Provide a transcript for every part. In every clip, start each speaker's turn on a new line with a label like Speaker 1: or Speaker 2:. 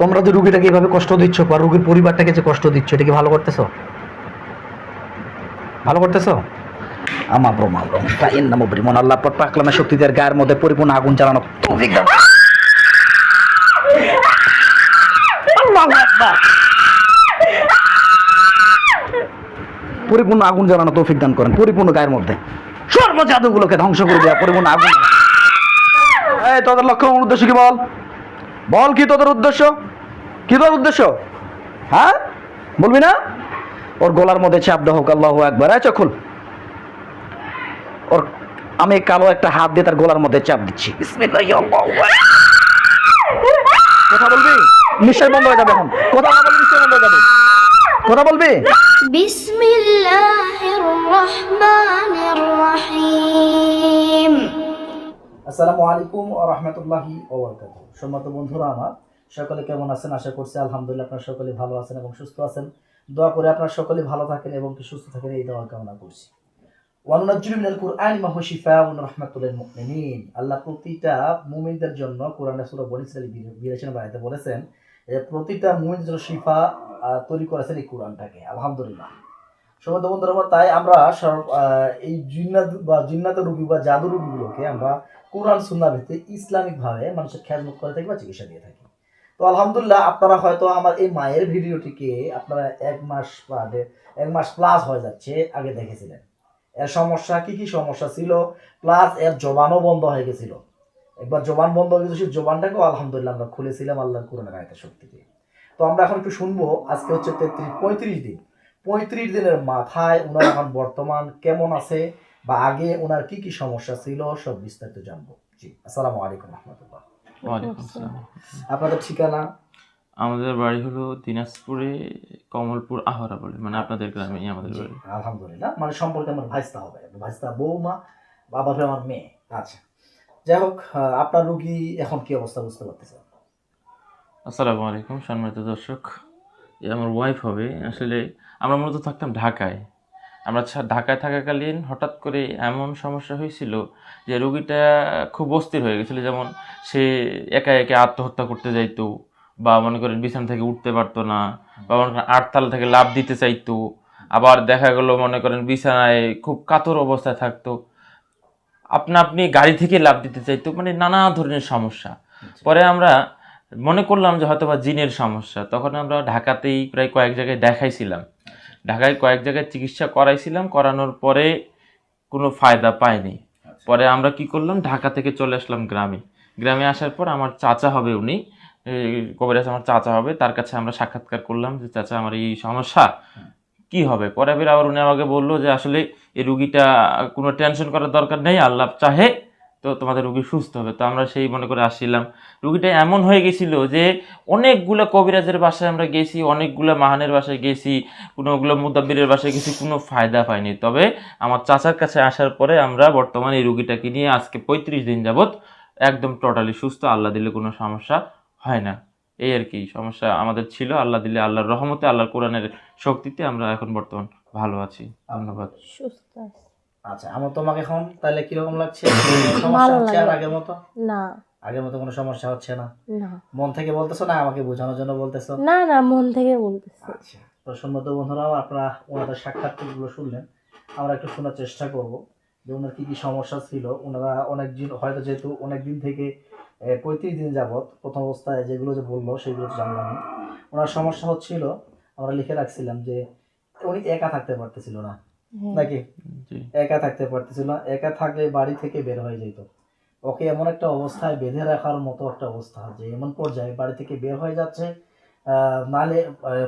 Speaker 1: তোমরা যে রুগীটাকে এভাবে কষ্ট দিচ্ছ, বা রুগীর পরিবারটাকে যে কষ্ট দিচ্ছ, এটা কি ভালো করতেছো? ভালো করতেছো? আমা ব্রহ্মা ব্রহ্মা ইন নামো ব্রিমন আল্লাহ পর পাকলামে শক্তি দেওয়ার গায়ের মধ্যে পরিপূর্ণ আগুন জ্বালানো তৌফিক দাও। পরিপূর্ণ আগুন জ্বালানো তৌফিক দান করেন, পরিপূর্ণ গায়ের মধ্যে। সর্ব জাদুগুলোকে ধ্বংস করে দেওয়া পরিপূর্ণ আগুন এই, তোদের লক্ষ্য উদ্দেশ্য কি বল? বল কি তোদের উদ্দেশ্য? কি তোর উদ্দেশ্য? হ্যাঁ? বলবি না? ওর গোলার মধ্যে চাপ দেহ আল্লাহ একবার আচ্ছা খুল। ওর আমি কালো একটা হাত দিয়ে তার গোলার মধ্যে চাপ দিচ্ছি। কথা বলবি? নিশ্চয় বন্ধ হয়ে যাবে এখন। কথা না বলবি নিশ্চয় বন্ধ হয়ে যাবে। কথা বলবি?
Speaker 2: বিসমিল্লাহির রহমানির রহিম।
Speaker 1: আসসালামু আলাইকুম রহমতুল্লাহি ওবরকাত সম্মত বন্ধুরা আমার, সকলে কেমন আছেন? আশা করছি আলহামদুলিল্লাহ আপনারা সকলে ভালো আছেন এবং সুস্থ আছেন। দোয়া করে আপনারা সকলে ভালো থাকেন এবং কি সুস্থ থাকেন এই দোয়া কামনা করছি। ওয়ানুনাজ্জিলু মিনাল কুরআনি মা হুয়া শিফাউন রাহমাতুল মুমিনিন। আল্লাহ প্রতিটা মুমিনদের জন্য কোরআনে সূরা বনী ইসরাঈল 82 নম্বর বলেছেন যে, প্রতিটা মুমিনের জন্য শিফা তৈরি করেছেন এই কোরআনটাকে। আলহামদুলিল্লাহ। সম্মত বন্ধুরা তাই আমরা এই জিন্নাত বা জিন্নাত রোগী বা জাদু রোগীগুলোকে আমরা কোরআন সুন্নাহ ভিত্তিক ইসলামিক ভাবে মানুষের খেয়ালমুখ করে থাকি বা চিকিৎসা দিয়ে থাকি। তো আলহামদুলিল্লাহ, আপনারা হয়তো আমার এই মায়ের ভিডিওটিকে আপনারা এক মাস বা এক মাস প্লাস হয়ে যাচ্ছে, আগে দেখেছিলেন। এর সমস্যা, কি কি সমস্যা ছিল? প্লাস এর জবানও বন্ধ হয়ে গেছিল। একবার জবান বন্ধ হয়ে গেছিল, সেই জবানটাকেও আলহামদুলিল্লাহ আমরা খুলেছিলাম আল্লাহর কোরআনের আয়তের শক্তিতে। তো আমরা এখন একটু শুনব, আজকে হচ্ছে তেত্রিশ, পঁয়ত্রিশ দিন। পঁয়ত্রিশ দিনের মাথায় ওনার এখন বর্তমান কেমন আছে বা আগে ওনার কি কি সমস্যা ছিল সব বিস্তারিত জানব। জি আসসালামু আলাইকুম রহমতুল্লাহ। আপনাদের ঠিকানা?
Speaker 3: আমাদের বাড়ি হলো দিনাজপুরে কমলপুর আহরা বলে মানে আপনাদের গ্রামেই আমাদের বাড়ি।
Speaker 1: আলহামদুলিল্লাহ। মানে সম্পর্কে আমার ভাইস্তা হবে ভাইস্তা বৌমা বাবা আমার মেয়ে। আচ্ছা যাই হোক আপনার রুগী এখন কি অবস্থা বুঝতে পারতেছেন?
Speaker 3: আসসালামু আলাইকুম সম্মানিত দর্শক। এ আমার ওয়াইফ হবে। আসলে আমরা মূলত থাকতাম ঢাকায়। আমরা ঢাকায় থাকাকালীন হঠাৎ করে এমন সমস্যা হয়েছিল যে রোগীটা খুব অস্থির হয়ে গেছিল। যেমন সে একা একা আত্মহত্যা করতে যাইতো বা মনে করেন বিছানা থেকে উঠতে পারতো না বা মনে করেন আটতলা থেকে লাভ দিতে চাইতো। আবার দেখা গেলো মনে করেন বিছানায় খুব কাতর অবস্থায় থাকতো। আপনা আপনি গাড়ি থেকে লাভ দিতে চাইতো। মানে নানা ধরনের সমস্যা। পরে আমরা মনে করলাম যে হয়তো বা জিনের সমস্যা। তখন আমরা ঢাকাতেই প্রায় কয়েক জায়গায় দেখাইছিলাম। ঢাকায় কয়েক জায়গায় চিকিৎসা করাইছিলাম করানোর পরে কোনো ফায়দা পাইনি। পরে আমরা কি করলাম ঢাকা থেকে চলে আসলাম গ্রামে। গ্রামে আসার পর আমার চাচা হবে উনি। এই কবিরাজ আমার চাচা হবে তার কাছে আমরা সাক্ষাৎকার করলাম যে চাচা আমার এই সমস্যা কি হবে? পরে আবার উনি আমাকে বলল যে আসলে এই রুগীটা কোনো টেনশন করার দরকার নেই আল্লাহ চাহে তো তোমাদের রুগী সুস্থ হবে। তো আমরা সেই মনে করে আসছিলাম। রুগীটা এমন হয়ে গেছিল যে অনেকগুলো কবিরাজের বাসায় আমরা গেছি, অনেকগুলো মাহানের বাসায় গেছি, কোনোগুলো মুদাব্বিরের বাসায় গেছি, কোনো ফায়দা পাইনি। তবে আমার চাচার কাছে আসার পরে আমরা বর্তমানে এই রুগীটাকে নিয়ে আজকে পঁয়ত্রিশ দিন যাবত একদম টোটালি সুস্থ, আল্লাহ দিলে কোনো সমস্যা হয় না। এই আর কি, সমস্যা আমাদের ছিল। আল্লাহ দিলে আল্লাহর রহমতে, আল্লাহর কোরআনের শক্তিতে আমরা এখন বর্তমান ভালো আছি। ধন্যবাদ।
Speaker 4: সুস্থ।
Speaker 1: আচ্ছা আমার তোমাকে এখন তাহলে কীরকম লাগছে? সমস্যা হচ্ছে আর আগের মতো?
Speaker 4: না।
Speaker 1: আগের মতো কোনো সমস্যা হচ্ছে না? মন থেকে বলতেছো না আমাকে বোঝানোর জন্য বলতেছো?
Speaker 4: না না মন থেকে বলতেছি।
Speaker 1: আচ্ছা তো সম্মত বন্ধুরাও আপনারা ওনাদের সাক্ষাৎকারগুলো শুনলেন। আমরা একটু শোনার চেষ্টা করব যে ওনার কি কি সমস্যা ছিল। ওনারা অনেক দিন হয়তো যেহেতু অনেক দিন থেকে পঁয়ত্রিশ দিন যাবত প্রথম অবস্থায় যেগুলো যে বলল সেগুলো জানলাম। ওনার সমস্যা হচ্ছিল আমরা লিখে রাখছিলাম যে উনি একা থাকতে পারতেছিল না। নাকি? একা থাকতে পারতেছিল না একা থাকলে বাড়ি থেকে বের হয়ে যেত ওকে এমন একটা অবস্থায় বেঁধে রাখার মতো একটা অবস্থা যে এমন পর্যায়ে বাড়ি থেকে বের হয়ে যাচ্ছে নালে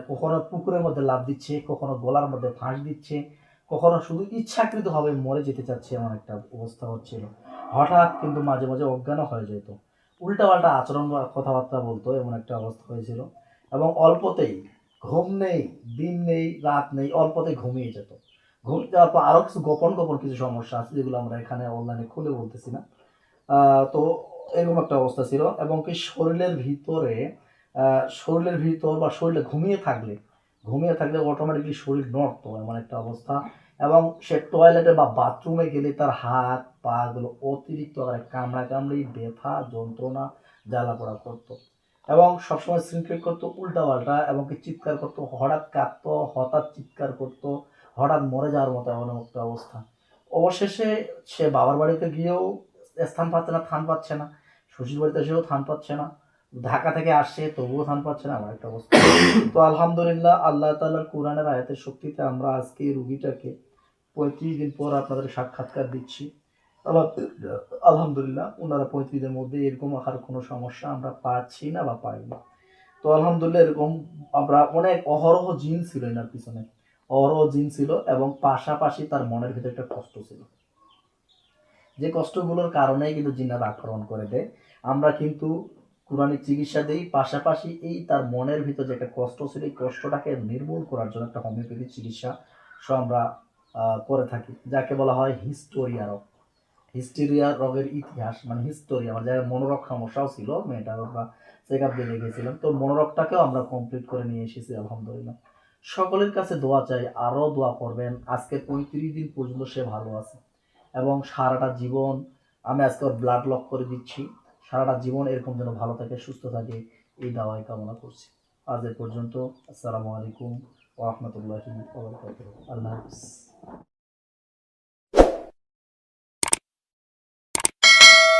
Speaker 1: কখনো পুকুরের মধ্যে লাভ দিচ্ছে কখনো গলার মধ্যে ফাঁস দিচ্ছে কখনো শুধু ইচ্ছাকৃতভাবে মরে যেতে চাচ্ছে এমন একটা অবস্থা হচ্ছিল। হঠাৎ কিন্তু মাঝে মাঝে অজ্ঞানও হয়ে যেত উল্টাপাল্টা আচরণ বা কথাবার্তা বলতো এমন একটা অবস্থা হয়েছিল। এবং অল্পতেই ঘুম নেই দিন নেই রাত নেই অল্পতেই ঘুমিয়ে যেত। যাওয়ার পর আরও কিছু গোপন গোপন কিছু সমস্যা আছে যেগুলো আমরা এখানে অনলাইনে খুলে বলতেছি না। তো এরকম একটা অবস্থা ছিল এবং কি শরীরের ভিতরে শরীরের ভিতর বা শরীরে ঘুমিয়ে থাকলে ঘুমিয়ে থাকলে অটোমেটিকলি শরীর নড়তো এমন একটা অবস্থা এবং সে টয়লেটে বা বাথরুমে গেলে তার হাত, পা গুলো অতিরিক্ত আকারে কামড়া কামড়ি ব্যথা, যন্ত্রণা জ্বালা পোড়া করতো এবং সবসময় শৃঙ্খল করতো উল্টা পাল্টা এবং কি চিৎকার করতো, হঠাৎ কাঁদতো, হঠাৎ চিৎকার করতো। হঠাৎ মরে যাওয়ার মতো এমন একটা অবস্থা। অবশেষে সে বাবার বাড়িতে গিয়েও স্থান পাচ্ছে না, থান পাচ্ছে না। শ্বশুর বাড়িতে এসেও থান পাচ্ছে না। ঢাকা থেকে আসছে, তবুও থান পাচ্ছে না, আমার একটা অবস্থা। তো আলহামদুলিল্লাহ, আল্লাহ তাআলার কোরআনের আয়াতের শক্তিতে আমরা আজকে রুগীটাকে পঁয়ত্রিশ দিন পর আপনাদের সাক্ষাৎকার দিচ্ছি। আলহামদুলিল্লাহ, ওনারা পঁয়ত্রিশ দিনের মধ্যে এরকম আর কোনো সমস্যা আমরা পাচ্ছি না বা পাই না তো আলহামদুলিল্লাহ, এরকম আমরা অনেক অহরহ জিন ছিল এনার পিছনে। অহরহ জিন ছিল এবং পাশাপাশি তার মনের ভিতরে একটা কষ্ট ছিল। যে কষ্টগুলোর কারণেই কিন্তু জিন্নাত আক্রমণ করে দেয়। আমরা কিন্তু কোরআনিক চিকিৎসা দিই, পাশাপাশি এই তার মনের ভিতর যে একটা কষ্ট ছিল, এই কষ্টটাকে নির্মূল করার জন্য একটা হোমিওপ্যাথি চিকিৎসা সো আমরা করে থাকি, যাকে বলা হয় হিস্টোরিয়া রোগ। হিস্টোরিয়া রোগের ইতিহাস মানে হিস্টোরিয়া মানে যার মনোরোগ সমস্যাও ছিল, মেয়েটার আমরা চেক আপ দিয়ে গেছিলাম তো মনোরোগটাকেও আমরা কমপ্লিট করে নিয়ে এসেছি, আলহামদুলিল্লাহ। সকলের কাছে দোয়া চাই, আরও দোয়া করবেন। আজকে পঁয়ত্রিশ দিন পর্যন্ত সে ভালো আছে এবং সারাটা জীবন আমি আজকে ওর ব্লাড লক করে দিচ্ছি। সারাটা জীবন এরকম যেন ভালো থাকে, সুস্থ থাকে, এই দাওয়াই কামনা করছি। আজ এ পর্যন্ত, আসসালামু আলাইকুম ওরহমতুল্লাহি আল্লাহ হাফিজ।